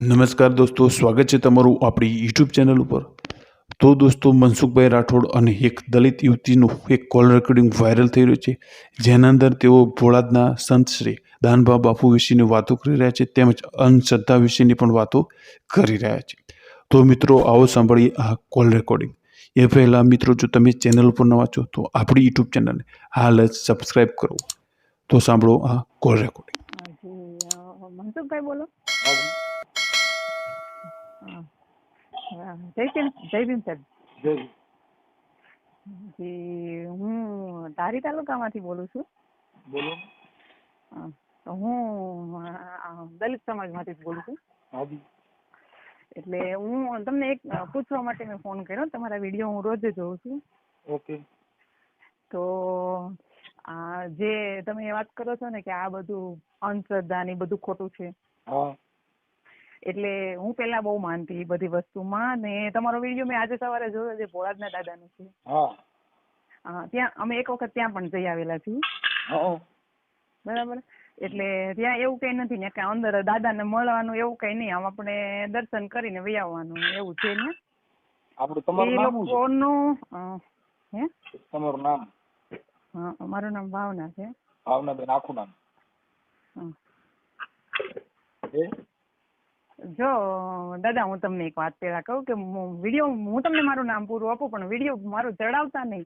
નમસ્કાર દોસ્તો સ્વાગત છે તમારું આપણી યુટ્યુબ ચેનલ ઉપર. તો દોસ્તો મનસુખભાઈ રાઠોડ અને એક દલિત યુવતીનું એક કોલ રેકોર્ડિંગ વાયરલ થઈ રહ્યું છે જેના અંદર તેઓ ભોળાદના સંત શ્રી દાનબા બાપુ વિશેની વાતો કરી રહ્યા છે તેમજ અંધશ્રદ્ધા વિશેની પણ વાતો કરી રહ્યા છે. તો મિત્રો આવો સાંભળીએ આ કોલ રેકોર્ડિંગ એ પહેલાં મિત્રો જો તમે ચેનલ ઉપર નવા છો તો આપણી યુટ્યુબ ચેનલને હાલ જ સબસ્ક્રાઈબ કરો. તો સાંભળો આ કોલ રેકોર્ડિંગ મનસુખભાઈ બોલો. જય ભીમ જય ભીમ. સાહેબ જી હું ધારી તાલુકામાંથી બોલું છું. બોલો. તો હું દલિત સમાજમાંથી બોલું છું. એટલે હું તમને એક પૂછવા માટે મેં ફોન કર્યો. તમારા વીડિયો હું રોજ જોઉં છું. ઓકે. તો આ જે તમે વાત કરો છો ને કે આ બધું અંધશ્રદ્ધા ને બધું ખોટું છે. હા. એટલે હું પેલા બહુ માનતી બધી વસ્તુમાં ને તમારો વીડિયો મેં આજે સવારે જોયો છે ભોળાદના દાદાનો છે. હા. ત્યાં અમે એક વખત ત્યાં પણ જઈ આવેલા છીએ. બરાબર? એટલે ત્યાં એવું કઈ નથી ને કે અંદર દાદાને મળવાનું એવું કઈ નહીં આમ આપણે દર્શન કરીને વહી આવવાનું એવું છે ને. આપણું તમારું નામ લોકોનું હે? તમારું નામ? હા, મારું નામ ભાવના છે. ભાવનાબેન આખું નામ. હા. એ જો દાદા હું તમને એક વાત પેલા કહું કે વીડિયો હું તમને મારું નામ પૂરું આપું પણ વીડિયો મારું ચડાવતા નહીં.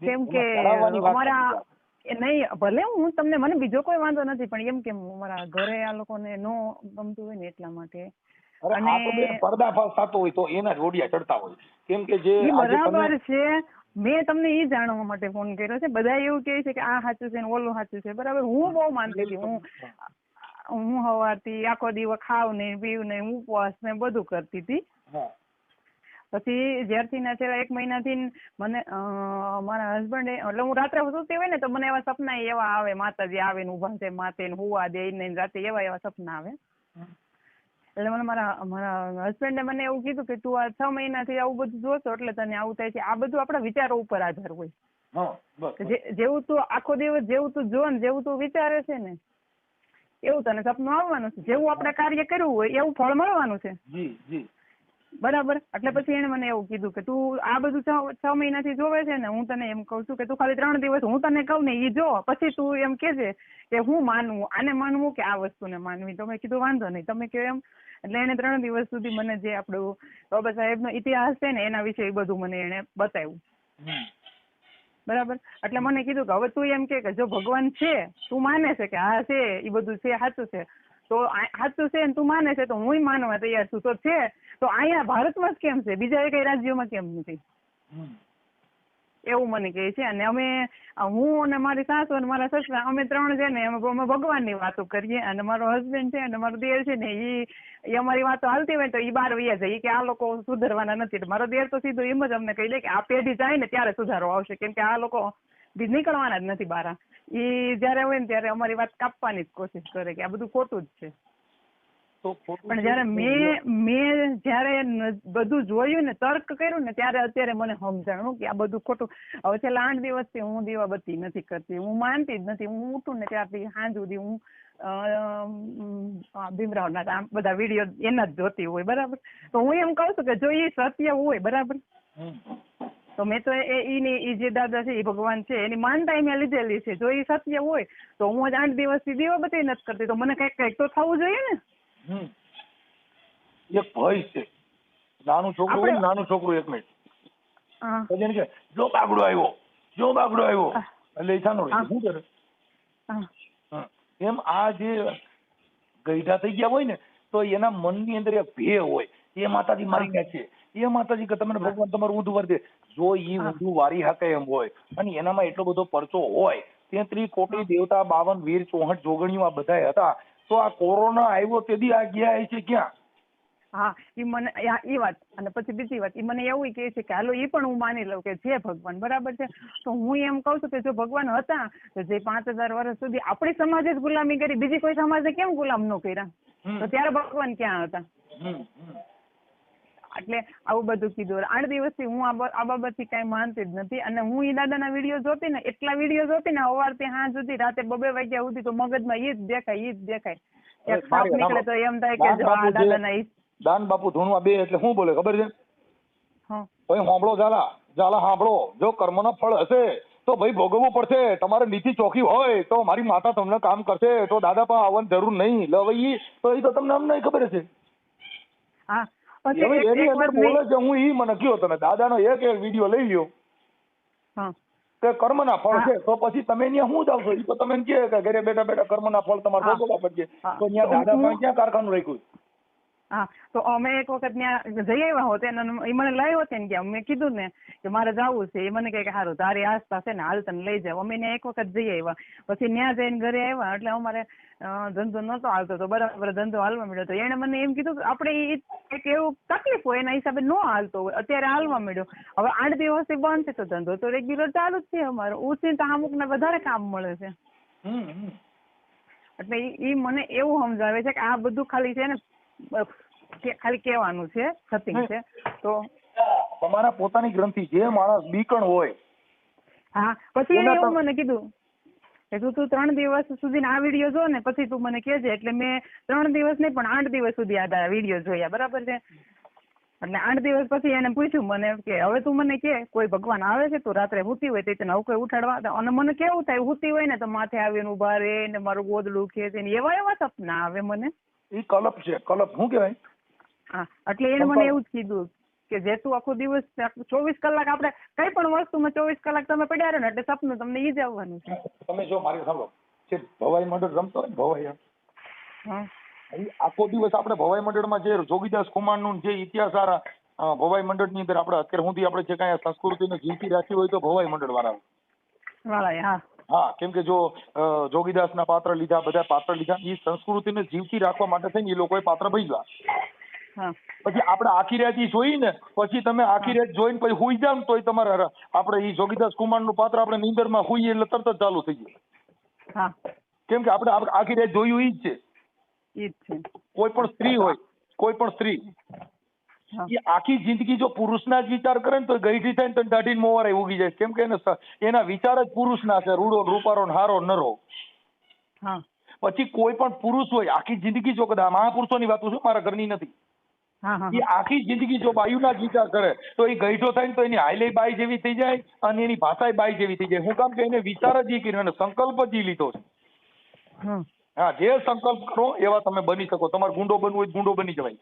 કેમ કે અમારા નહીં ભલે હું તમને મને બીજો કોઈ વાંધો નથી પણ એમ કે મારા ઘરે આ લોકોને નો ગમતું હોય ને એટલા માટે. અને- પર્દાફાશ થતો હોય તો એના રોડિયા ચડતા હોય. કેમ કે જે બરાબર છે. મેં તમને ઈ જાણવા માટે ફોન કર્યો છે. બધા એવું કહે છે કે આ સાચું છે ને ઓલું સાચું છે. બરાબર હું બહુ માનતી હતી. હું હું હવારથી આખો દિવસ ખાવ નહીં પીવ નહીં ઉપવાસ ને બધું કરતી હતી. પછી જ્યારથી ના છેલ્લા એક મહિનાથી મને મારા હસબન્ડ એટલે હું રાત્રે સુતી હોય ને તો મને એવા સપના એવા આવે માતાજી આવે ને ઊભા છે માતે ને હુવા દે ને રાતે એવા એવા સપના આવે. એટલે મને મારા મારા હસબન્ડે મને એવું કીધું કે તું આ છ મહિનાથી આવું બધું જોશો એટલે તને આવું થાય છે. આ બધું આપણા વિચારો ઉપર આધાર હોય. જેવું તું આખો દિવસ જેવું તું જો ને જેવું તું વિચારે છે ને એવું તને સપનું આવવાનું છે. જેવું આપણે કાર્ય કર્યું હોય એવું ફળ મળવાનું છે. જી જી. બરાબર? એટલે પછી એને મને એવું કીધું કે તું આ બધું છ છ મહિનાથી જોવે છે ને હું તને એમ કઉ છું કે તું ખાલી ત્રણ દિવસ હું તને કહું ને એ જો. પછી તું એમ કેજે કે હું માનવું આને માનવું કે આ વસ્તુને માનવી? તો મેં કીધું વાંધો નહીં તમે કહો એમ. એટલે એને ત્રણ દિવસ સુધી મને જે આપણું બાબા સાહેબનો ઇતિહાસ છે ને એના વિશે એ બધું મને એને બતાવ્યું. બરાબર? એટલે મને કીધું કે હવે તું એમ કે જો ભગવાન છે, તું માને છે કે હા છે એ બધું છે, સાચું છે. તો સાચું છે તું માને છે તો હું માનવા તૈયાર છું. તો છે, તો અહીંયા ભારતમાં જ કેમ છે? બીજા કઈ રાજ્યોમાં કેમ નથી. એવું મને કહે છે. અને અમે હું અને મારી સાસુ અને મારા સસરા, અમે ત્રણ છે ને અમે ભગવાનની વાતો કરીએ. અને મારો હસબન્ડ છે અને મારો દેર છે ને ઈ અમારી વાતો હાલતી હોય તો એ બાર વૈયા જાય. કે આ લોકો સુધરવાના નથી. મારો દેર તો સીધું એમ જ અમને કહી દે કે આ પેઢી જાય ને ત્યારે સુધારો આવશે. કેમ કે આ લોકો નીકળવાના જ નથી બારા ઈ જયારે હોય ને ત્યારે અમારી વાત કાપવાની જ કોશિશ કરે કે આ બધું ખોટું જ છે. પણ જયારે મેં મેં જયારે બધું જોયું ને તર્ક કર્યું ને ત્યારે અત્યારે મને સમજાણું કે આ બધું ખોટું. હવે છેલ્લા આઠ દિવસથી હું દીવાબત્તી નથી કરતી. હું માનતી જ નથી. હું ઉઠું ને ત્યારથી સાંજ સુધી હું ભીમરાવના આમ બધા વીડિયો એના જ જોતી હોય બરાબર? તો હું એમ કહું છું કે જો એ સત્ય હોય બરાબર? તો મેં તો એ એની એ જે દાદા છે એ ભગવાન છે એની માનતા મેં લીધેલી છે. જો એ સત્ય હોય તો હું જ આઠ દિવસથી દીવાબત્તી નથી કરતી. તો મને કંઈક કંઈક તો થવું જોઈએ ને. એક ભય છે. નાનું છોકરું નાનું છોકરું એક મિનિટ. પછી એને કે? જો બાગડો આવ્યો જો બાગડો આવ્યો. એટલે. શું કરે. એમ આ જે ગઈઢા થઈ ગયા હોય ને તો એના મનની અંદર એક ભે હોય. એ માતાજી મારી ગયા છે. એ માતાજી કે તમને ભગવાન તમારું ઊંધું વારી દે. જો એ. ઊંધું વારી હકે એમ હોય અને એનામાં એટલો બધો પરચો હોય તેત્રી કોટી દેવતા બાવન વીર ચોહઠ જોગણીઓ આ બધાય હતા. તો આ કોરોના આવ્યો તેથી આ ગયા છે ક્યાં? હા ઈ મને એ વાત અને પછી બીજી વાત ઈ મને એવું કહે છે કે હાલો ઈ પણ હું માની લઉં કે છે ભગવાન બરાબર છે? તો હું એમ કહું છું કે જો ભગવાન હતા તો જે પાંચ હજાર વર્ષ સુધી આપણી સમાજે જ ગુલામી કરી બીજી કોઈ સમાજે કેમ ગુલામ ન કર્યા? તો ત્યારે ભગવાન ક્યાં હતા. એટલે આવું બધું કીધું. આઠ દિવસથી હું આ બાબતથી કઈ માનતી જ નથી. અને હું ઈ દાદાના વીડિયો જોતી ને એટલા વીડિયો જોતી ને અવારથી હા સુધી રાતે બબે વાગ્યા સુધી તો મગજમાં ઈ જ દેખાય ઈ જ દેખાય. એક સાપ નીકળે તો એમ થાય કે જો આ દાદાના ઈ દાન બાપુ ધૂણવા બે એટલે શું બોલે ખબર છે? ભાઈ સાંભળો ઝાલા ઝાલા સાંભળો. જો કર્મના ફળ હશે તો ભાઈ ભોગવવું પડશે. તમારે નીતિ ચોખી હોય તો મારી માતા તમને કામ કરશે. તો દાદા પણ આવવાની જરૂર નહીં. લવઈ તો એ તો તમને અમને ખબર હશે. હા. એની અંદર બોલે છે હું ઈ મને કયો તમે દાદાનો એક એક વીડિયો લઈ લ્યો. કે કર્મના ફળ છે તો પછી તમે ત્યાં શું જાવ છો? ઈ તો તમે કે ઘરે બેઠા બેઠા કર્મના ફળ તમારે ભોગવવા પડશે. તો ત્યાં દાદા ક્યાં કારખાનું રાખ્યું? હા તો અમે એક વખત ત્યાં જઈ આવ્યા હોત એને એ મને લઈ હોત ને ગયા મેં કીધું ને કે મારે જવું છે. એ મને કહે કે સારું તારી આસપાસ છે ને હાલ તને લઈ જાવ અમે ત્યાં એક વખત જઈ આવ્યા. પછી ત્યાં જઈને ઘરે આવ્યા એટલે અમારે ધંધો નહોતો હાલતો. તો બરાબર ધંધો હાલવા મળ્યો. તો એને મને એમ કીધું કે આપણે એક એવું તકલીફ હોય એના હિસાબે ન હાલતો હોય. અત્યારે હાલવા મળ્યો. હવે આઠ દિવસથી બંધ છે તો ધંધો તો રેગ્યુલર ચાલુ જ છે અમારો. હામુક ને વધારે કામ મળે છે. એટલે ઈ ઈ મને એવું સમજાવે છે કે આ બધું ખાલી છે ને કે ખાલી કહેવાનું છે સતિંગ છે. તો તમારા પોતાની ગ્રંથિ જે માણસ બીકણ હોય હા પછી એને એવું મને કીધું કે તું તું ત્રણ દિવસ સુધી આ વીડિયો જો ને પછી તું મને કહેજે. એટલે મેં ત્રણ દિવસ નહીં પણ આઠ દિવસ સુધી આ વીડિયો જોયા. બરાબર છે? એટલે આઠ દિવસ પછી એને પૂછ્યું મને કે હવે તું મને કે કોઈ ભગવાન આવે છે? તું રાત્રે હુતી હોય તો તને કોઈ ઉઠાડવા અને મને કેવું થાય હુતી હોય ને તો માથે આવીને ઊભા રે ને મારું ગોદડું ખેંચે ને એવા એવા સપના આવે મને. એ કલપ છે. કલપ શું કહેવાય? હા એટલે એને મને એવું જ કીધું કે જે તું આખો દિવસ ચોવીસ કલાક આપણે કઈ પણ વસ્તુમાં ચોવીસ કલાક તમે પડ્યા રહો ને એટલે સપનું તમને ઈ જ આવવાનું છે. તમે જો મારી સાંભળો જે ભવાઈ મંડળ રમતો હોય ભવાઈ આખો દિવસ આપણે ભવાઈ મંડળમાં જે જોગીદાસ કુમારનું જે ઇતિહાસ આ ભવાઈ મંડળની અંદર આપણે અત્યારે સુધી આપણે જે કાંઈ સંસ્કૃતિને જીવતી રાખી હોય તો ભવાઈ મંડળ વાળા હા. હા કેમ કે જો જોગીદાસ જોગીદાસના પાત્ર લીધા બધા પાત્ર લીધા એ સંસ્કૃતિને જીવતી રાખવા માટે થઈને એ લોકોએ પાત્ર ભજવા પછી આપણે આખી રાત ઈ જોઈ ને પછી તમે આખી રાત જોઈને પછી હુઈ જાવ ને તોય તમારે આપણે ઈ જોગીદાસ કુમારનું પાત્ર આપણે નીંદરમાં હુઈએ એટલે તરત જ ચાલુ થઈ જાય. કેમ કે આપણે આખી રાત જોયું ઈ જ છે. ઈ જ છે. કોઈ પણ સ્ત્રી હોય કોઈ પણ સ્ત્રી એ આખી જિંદગી જો પુરુષના જ વિચાર કરે ને તો ગઈઠી થાય ને તો દાઢીને મોવારે ઉગી જાય કેમ કે એને એના વિચાર જ પુરુષના છે રૂડો ને રૂપારો હારો ને નરો. પછી કોઈ પણ પુરુષ હોય આખી જિંદગી જો કદાચ મહાપુરુષોની વાત છે મારા ઘરની નથી. એ આખી જિંદગી જો બાયુના વિચાર કરે તો એ ગઈઠો થાય ને તો એની હાઈલે બાઈ જેવી થઈ જાય અને એની ભાષાય બાઈ જેવી થઈ જાય. હું કામ કે એને વિચાર જ એ કર્યો અને સંકલ્પ જ લીધો છે. હા. જે સંકલ્પ કરો એવા તમે બની શકો. તમારે ગુંડો બનવું હોય ગુંડો બની જવાય.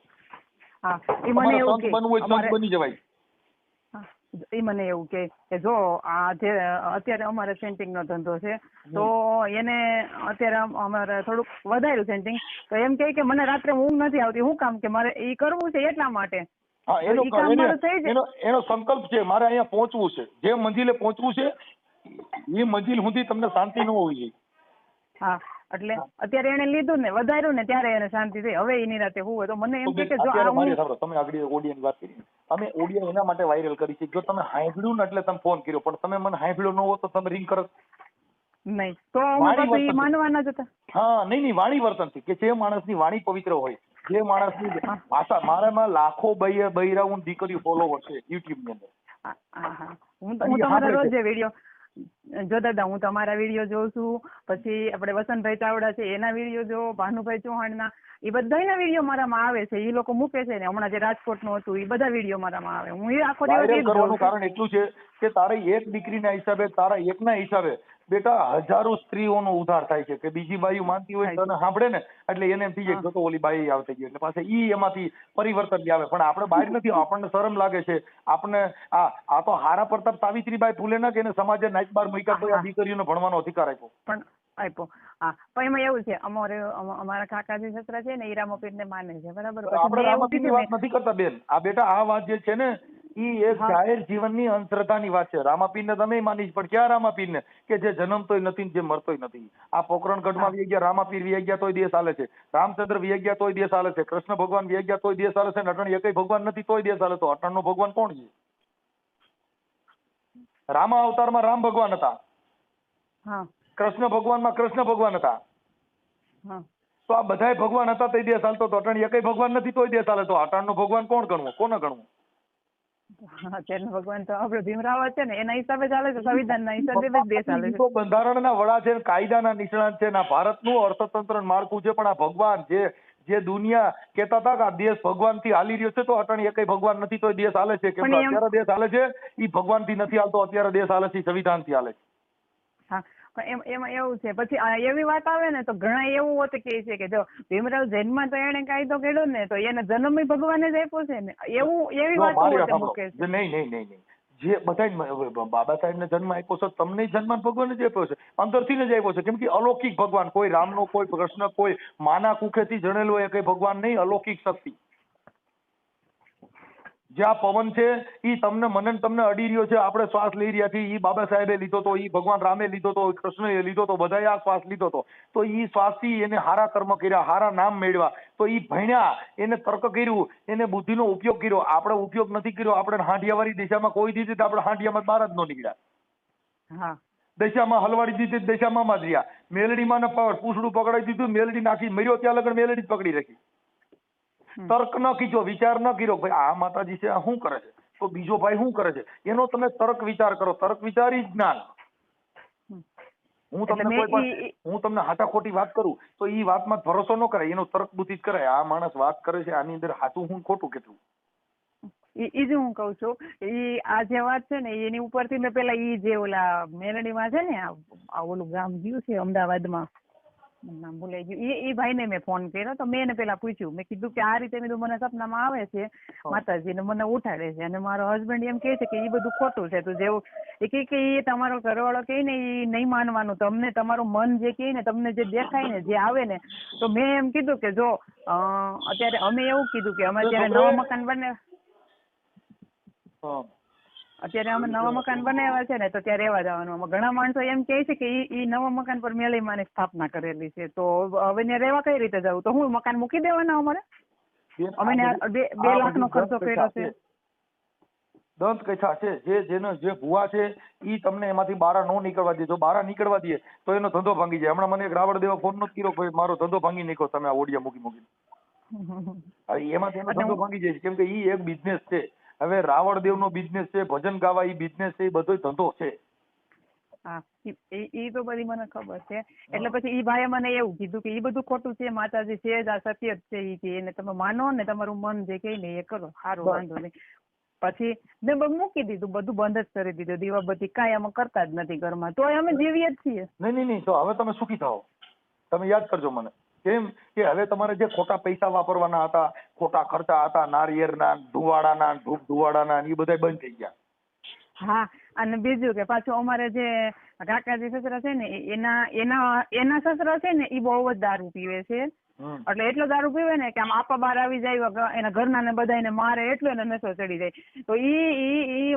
હા ઈ મને તમારે એવું સંત બનવું હોય સંત બની જવાય. હા, ઈ મને એવું કે જો આ જે અત્યારે અમારે સેન્ટિંગ નો ધંધો છે તો એને અત્યારે અમારે થોડુંક વધાર્યું સેન્ટિંગ. તો એમ કે કે મને રાત્રે ઊંઘ નથી આવતી. શું કામ કે મારે ઈ કરવું છે એટલા માટે. એનો એનો સંકલ્પ છે મારે અહીંયા પહોંચવું છે. જે મંજિલે પહોંચવું છે એ મંજિલ સુધી તમને શાંતિ ન હોવી જોઈએ. હા. એટલે અત્યારે એને લીધું ને વધાર્યું ને ત્યારે એને શાંતિ થઈ. હવે એની રાતે હોવે તો મને એમ કે જો આ મારી સાંભળો તમે આગળ ઓડિયન વાત કરી. અમે ઓડિયો એના માટે વાયરલ કરી છે. જો તમે હાંભળ્યું ને એટલે તમે ફોન કર્યો પણ તમે મને હાંભળ્યો ન હોત તો તમે રિંગ કરો. નહીં તો વર્તન. માનવાના જ હતા. હા નહીં નહીં વાણી વર્તનથી કે જે માણસની વાણી પવિત્ર હોય જે માણસની ભાષા મારામાં લાખો બૈરા ને દીકરીઓ ફોલોવર છે યુટ્યુબની અંદર. હા, હા, હા. હું હું તમારા રોજ વીડિયો જો દાદા હું તમારા વીડિયો જોઉં છું પછી આપણે વસંતભાઈ ચાવડા છે એના વીડિયો જો ભાનુભાઈ ચૌહાણના એ બધાના વીડિયો મારામાં આવે છે એ લોકો મૂકે છે ને હમણાં જે રાજકોટનું હતું એ બધા વીડિયો મારામાં આવે. હું એ આખો દિવસ કરવાનું કારણ એટલું છે કે તારે એક દીકરીના હિસાબે તારા એકના હિસાબે બેટા હજારો સ્ત્રીઓનો ઉધાર થાય છે કે બીજી બાયું માનતી હોય તને સાંભળે ને? એટલે એને એમ થઈ જાય જો તો ઓલી બાઈ આવતી ગઈ. એટલે પાસે ઈ એમાંથી પરિવર્તન આવે પણ આપણે બહાર નથી. આપણને શરમ લાગે છે. આપણને આ આ તો હારા પ્રતાપ સાવિત્રીબાઈ ફૂલે ના કે એને સમાજે નાચ બાર મૂક્યા તો આ દીકરીઓને ભણવાનો અધિકાર આપ્યો. પણ આપ્યો. હા. પણ એમાં એવું છે અમારે અમ- અમારા કાકાજી સસરા છે ને ઈરામો પીર ને માને છે. બરાબર? આપણે એવું વાત નથી કરતા બેન. આ બેટા આ વાત જે છે ને ઈ એક જાહેર જીવનની અંધશ્રદ્ધાની વાત છે. રામાપીરને તમે માની પણ ક્યાં રામાપીરને? કે જે જન્મતોય નથી ને જે મરતોય નથી. આ પોકરણગઢમાં. વી ગયા રામાપીર વી ગયા તોય દેશ હાલે છે. રામચંદ્ર વી ગયા તોય દેશ હાલે છે. કૃષ્ણ ભગવાન વી ગયા તોય દેશ હાલે છે ને અટણ એકય ભગવાન નથી તોય દેશ હાલે. તો અટણનો ભગવાન કોણ છે? રામા અવતારમાં રામ ભગવાન હતા. કૃષ્ણ ભગવાનમાં કૃષ્ણ ભગવાન હતા. તો આ બધાય ભગવાન હતા તોય દેશ હાલતો તો અટણ એકય ભગવાન નથી તોય દેશ હાલે. તો અટણનો ભગવાન કોણ ગણવો? કોને ગણવું? અત્યારનો ભગવાન તો આપણે ભીમરાવ છે ને એના હિસાબે ચાલે છે સંવિધાનના હિસાબે જ દેશ ચાલે છે. બંધારણના વડા છે કાયદાના નિષ્ણાત છે ના ભારતનું અર્થતંત્ર માળખું છે પણ આ ભગવાન જે જે દુનિયા કેતા હતા કે આ દેશ ભગવાનથી હાલી રહ્યો છે તો અટાણી કઈ ભગવાન નથી તો દેશ હાલે છે કેમ કે અત્યારે દેશ હાલે છે ઈ ભગવાનથી નથી હાલતો અત્યારે દેશ હાલે છે સંવિધાનથી હાલે છે. હા પણ એમ એવું છે. પછી એવી વાત આવે ને તો ઘણા એવું હોત કે છે કે જો ભીમરાવ જૈનમાં તો એને કાયદો કર્યો ને તો એને જન્મ ભગવાને જ આપ્યો છે ને. એવું એવી વાત નહીં નહીં નહીં જે બધા બાબા સાહેબને જન્મ આપ્યો છે તમને જન્મ ભગવાન જ આપ્યો છે. અંદરથી જ આપ્યો છે. કેમ કે અલૌકિક ભગવાન કોઈ રામનો કોઈ કૃષ્ણ કોઈ માના કુખેથી જણેલો એ કઈ ભગવાન નહીં અલૌકિક શક્તિ. જે આ પવન છે એ તમને મને તમને અડી રહ્યો છે. આપણે શ્વાસ લઈ રહ્યા છીએ. એ બાબા સાહેબે લીધો તો એ ભગવાન રામે લીધો તો કૃષ્ણએ લીધો તો બધાએ આ શ્વાસ લીધો તો. તો એ શ્વાસથી એને હારા કર્મ કર્યા હારા નામ મેળવ્યા. તો એ ભણ્યા એને તર્ક કર્યું એને બુદ્ધિનો ઉપયોગ કર્યો. આપણે ઉપયોગ નથી કર્યો. આપણે હાંડિયાવાળી દિશામાં કોઈ દીધી તો આપણે હાંડિયામાં બહાર જ ન નીકળ્યા. દશામાં હલવાડી દીધી દશામાં માં જ રહ્યા. મેલડીમાં ને પૂંછડું પકડાઈ દીધું મેલડી નાખી મર્યો ત્યાં લગન મેલડી જ પકડી રાખી. તર્ક ન કીજો વિચાર ન કર્યો ભાઈ આ માતાજી છે આ શું કરે છે? તો બીજો ભાઈ શું કરે છે? એનો તમે તર્ક વિચાર કરો. તર્ક વિચાર જ્ઞાન હું તમને કોઈ પણ હું તમને હાટા ખોટી વાત કરું તો એ વાતમાં ભરોસો ન કરાય. એનો તર્ક બુદ્ધિ જ કરાય. આ માણસ વાત કરે છે આની અંદર હાચું હું ખોટું કેટલું ઈ જ હું કઉ છું. ઈ આ જે વાત છે ને એની ઉપરથી મેં પેલા ઈ જે ઓલા મેરડીમાં છે ને આ ઓલું ગામ ગયું છે અમદાવાદમાં. નામ ભૂલાઈ ગયું. એ ઈ ભાઈને મેં ફોન કર્યો તો મેં એને પેલા પૂછ્યું. મેં કીધું કે આ રીતે મેં મને સપનામાં આવે છે. માતાજી ને મને ઉઠાડે છે. અને મારો હસબન્ડ એમ કહે છે કે એ બધું ખોટું છે. તું જેવું એ કે કે એ તમારો ઘરવાળો કહે ને એ નહીં માનવાનું. તમને તમારું મન જે કહે ને તમને જે દેખાય ને જે આવે ને તો મેં એમ કીધું કે જો અત્યારે અમે એવું કીધું કે અમે અત્યારે નવા મકાન બને. અત્યારે અમે નવા મકાન બનાવ્યા છે ને તો ત્યાં રહેવા જવાનું. ઘણા માણસો એમ કહે છે કે ઈ નવા મકાન પર મેલીમાની સ્થાપના કરેલી છે. તો હવે ત્યાં રહેવા કઈ રીતે જવું? તો હું મકાન મૂકી દેવાના અમારે? અમે બે લાખ નો ખર્ચો કર્યો છે. દંત કથા છે. જે જેનો જે ભુવા છે ઈ તમને એમાંથી બારા નો નીકળવા દે. જો બારા નીકળવા દે તો એનો ધંધો ભાંગી જાય. હમણાં મને એક રાવણ દેવા ફોન નો કર્યો ભાઈ મારો ધંધો ભાંગી નીકળો તમે આ ઓડિયા મૂકી મૂકી એમાંથી એનો ધંધો ભાંગી જાય છે. કેમ કે ઈ એક બિઝનેસ છે. હવે રાવણ દેવ નો બિઝનેસ છે ભજન ગાવા એ બિઝનેસ છે એ બધો ધંધો છે. હા ઈ તો બધી મને ખબર છે. એટલે પછી ઈ ભાઈએ મને એવું કીધું કે એ બધું ખોટું છે માતાજી છે જ આ સત્ય જ છે ઈ કે એને તમે માનો ને તમારું મન જે કે ને એ કરો સારું વાંધો નહીં. પછી મેં મૂકી દીધું બધું બંધ જ કરી દીધું દીવાબત્તી કાંઈ અમે કરતા જ નથી ઘરમાં તો અમે જીવીએ જ છીએ. નહીં નહીં નહીં તો હવે તમે સુખી થાઓ. તમે યાદ કરજો મને. કેમ કે હવે તમારે જે ખોટા પૈસા વાપરવાના હતા ખોટા ખર્ચા હતા નારિયેળના ધુવાડાના ધૂપ ધુવાડાના એ બધા બંધ થઈ ગયા. હા અને બીજું કે પાછું અમારે જે કાકાજી સસરા છે ને એના એના એના સસરા છે ને એ બહુ જ દારૂ પીવે છે. એટલે એટલો દારૂ પીવે ને કે આમ આપા બહાર આવી જાય એના ઘરના ને બધાને મારે એટલો એને નશો ચડી જાય. તો ઈ ઈ ઈ